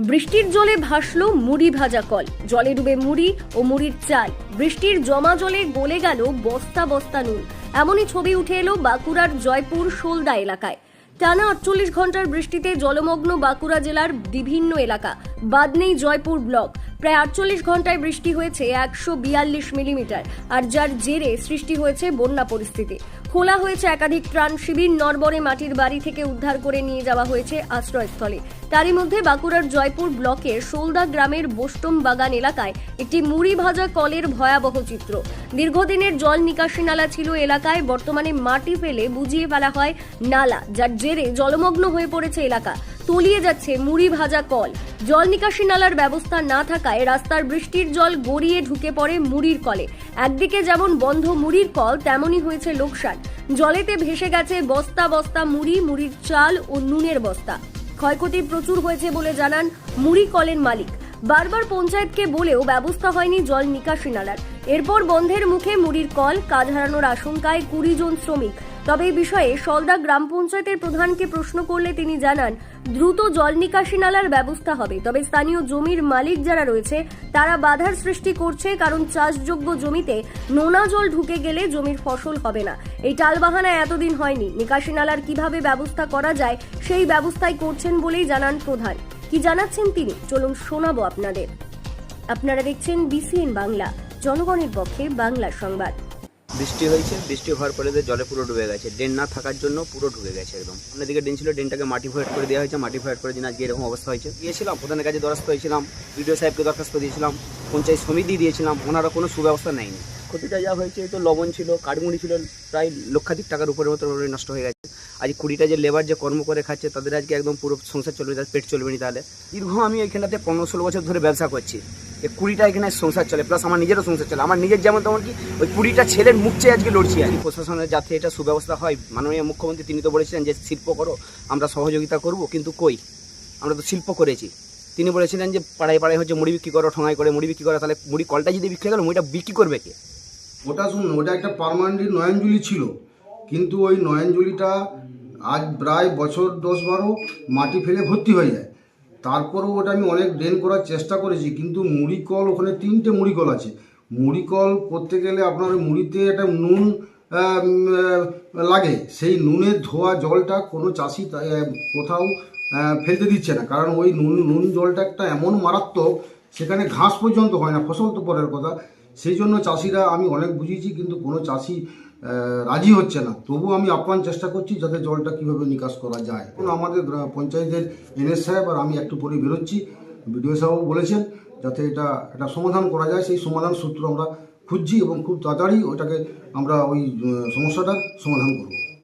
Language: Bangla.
বৃষ্টির জলে ভাসল মুড়ি ভাজা কল। জলে ডুবে মুড়ি ও মুড়ির চাল। বৃষ্টির জমা জলে গলে গেল বস্তা বস্তা নুন। এমনই ছবি উঠে এলো বাঁকুড়ার জয়পুর সোলদা এলাকায়। টানা আটচল্লিশ ঘণ্টার বৃষ্টিতে জলমগ্ন বাঁকুড়া জেলার বিভিন্ন এলাকা। বাদ নেই জয়পুর ব্লক। প্রায় আটচল্লিশ ঘন্টায় বৃষ্টি হয়েছে একশো বিয়াল্লিশ মিলিমিটার, আর যার জেরে সৃষ্টি হয়েছে বন্যা পরিস্থিতি। খোলা হয়েছে একাধিক ত্রাণ শিবির, নরবরে মাটির বাড়ি থেকে উদ্ধার করে নিয়ে যাওয়া হয়েছে আশ্রয়স্থলে। তারই মধ্যে বাঁকুড়ার জয়পুর ব্লকের সোলদা গ্রামের বোস্টম বাগান এলাকায় একটি মুড়ি ভাজা কলের ভয়াবহ চিত্র। দীর্ঘদিনের জল নিকাশি নালা ছিল এলাকায়, বর্তমানে মাটি ফেলে বুঝিয়ে ফেলা হয় নালা, যার জেরে জলমগ্ন হয়ে পড়েছে এলাকা। তলিয়ে যাচ্ছে মুড়ি ভাজা কল। জল নিকাশি নালার ব্যবস্থা না থাকায় রাস্তার বৃষ্টির জল গড়িয়ে ঢুকে পড়ে মুড়ির কলে। একদিকে যেমন বন্ধ মুড়ির কল, তেমনই হয়েছে লোকসান। জলেতে ভেসে গেছে বস্তা বস্তা মুড়ি, মুড়ির চাল ও নুনের বস্তা। ক্ষয়ক্ষতি প্রচুর হয়েছে বলে জানান মুড়ি কলের মালিক। বারবার পঞ্চায়েতকে বলেও ব্যবস্থা হয়নি জল নিকাশি নালার। এরপর বন্ধের মুখে মুড়ির কল, কাজ হারানোর আশঙ্কায় কুড়ি জন শ্রমিক। তবে এই বিষয়ে সলদা গ্রাম পঞ্চায়েতের প্রধানকে প্রশ্ন করলে তিনি জানান, দ্রুত জল নিকাশি নালার ব্যবস্থা হবে। তবে স্থানীয় জমির মালিক যারা রয়েছে, তারা বাধার সৃষ্টি করছে কারণ চাষযোগ্য জমিতে নোনা জল ঢুকে গেলে জমির ফসল হবে না। এই টালবাহানা এতদিন হয়নি। নিকাশি নালার কীভাবে ব্যবস্থা করা যায়, সেই ব্যবস্থাই করছেন বলেই জানান প্রধান। কি জানাচ্ছেন তিনি? চলুন শোনাবো আপনাদের। আপনারা দেখছেন বিসিএন বাংলা। জনগণের পক্ষে বাংলা সংবাদ। বৃষ্টি হয়েছে, বৃষ্টি হওয়ার পরে জলে পুরো ডুবে গেছে। ড্রেন না থাকার জন্য পুরো ঢুকে গেছে একদম। অন্যদিকে ড্রেন ছিল, ড্রেনটাকে মাটি ভয়েট করে দেওয়া হয়েছে। মাটি ভয়েট করে দিন আজকে এরকম অবস্থা হয়েছে। গিয়েছিলাম প্রধানের কাছে দরখাস্ত হয়েছিলাম বিডিও সাহেবকে দরখাস্ত দিয়েছিলাম, পঞ্চায়েত সমিতি দিয়েছিলাম ওনারা কোনো সুব্যবস্থা নেয়নি। ক্ষতিটা যা হয়েছে তো লবণ ছিল কাঠমুড়ি ছিল, প্রায় লক্ষাধিক টাকার উপরে মতো নষ্ট হয়ে গেছে। আজ কুড়িটা যে লেবার যে কর্ম করে খাচ্ছে, তাদের আজকে একদম পুরো সংসার চলবে, তাদের পেট চলবে না তাহলে। দীর্ঘ আমি এখানটাতে পনেরো ষোলো বছর ধরে ব্যবসা করছি। এই কুড়িটা এখানে সংসার চলে প্লাস আমার নিজেরও সংসার চলে। আমার নিজের যেমন তেমন কি, ওই কুড়িটা ছেলের মুখ চেয়ে আজকে লড়ছি আর। প্রশাসনের যাতে এটা সুব্যবস্থা হয়, মাননীয় মুখ্যমন্ত্রী তিনি তো বলেছিলেন যে, শিল্প করো, আমরা সহযোগিতা করব, কিন্তু কই? আমরা তো শিল্প করেছি। তিনি বলেছিলেন যে, পাড়ায় পাড়ায় হচ্ছে মুড়ি বিক্রি করো, ঠোঙায় করে মুড়ি বিক্রি করো, তাহলে মুড়ি কলটা যদি বিক্রি গেল মুড়িটা বিক্রি করবে কে? ওটা শুনুন, ওটা একটা পার্মানেন্ট নয়নজুলি ছিল। কিন্তু ওই নয়নজুলিটা আজ প্রায় বছর দশ বারো মাটি ফেলে ভর্তি হয়ে যায়। তারপরেও ওটা আমি অনেক ড্রেন করার চেষ্টা করেছি, কিন্তু মুড়ি কল ওখানে তিনটে মুড়ি কল আছে। মুড়ি কল করতে গেলে আপনার মুড়িতে একটা নুন লাগে। সেই নুনের ধোয়া জলটা কোনো চাষি কোথাও ফেলতে দিচ্ছে না। কারণ ওই নুন নুন জলটা একটা এমন মারাত্মক, সেখানে ঘাস পর্যন্ত হয় না, ফসল তো পরের কথা। সেই জন্য চাষিরা আমি অনেক বুঝিয়েছি, কিন্তু কোনো চাষি রাজি হচ্ছে না। তবু আমি আপ্রাণ চেষ্টা করছি যাতে জলটা কীভাবে নিকাশ করা যায়। এখন আমাদের পঞ্চায়েতের এনএস সাহেব আর আমি একটু পরে বেরোচ্ছি। বিডিও সাহেব বলেছেন যাতে এটা একটা সমাধান করা যায়। সেই সমাধান সূত্র আমরা খুঁজছি এবং খুব তাড়াতাড়ি ওটাকে আমরা ওই সমস্যাটার সমাধান করব।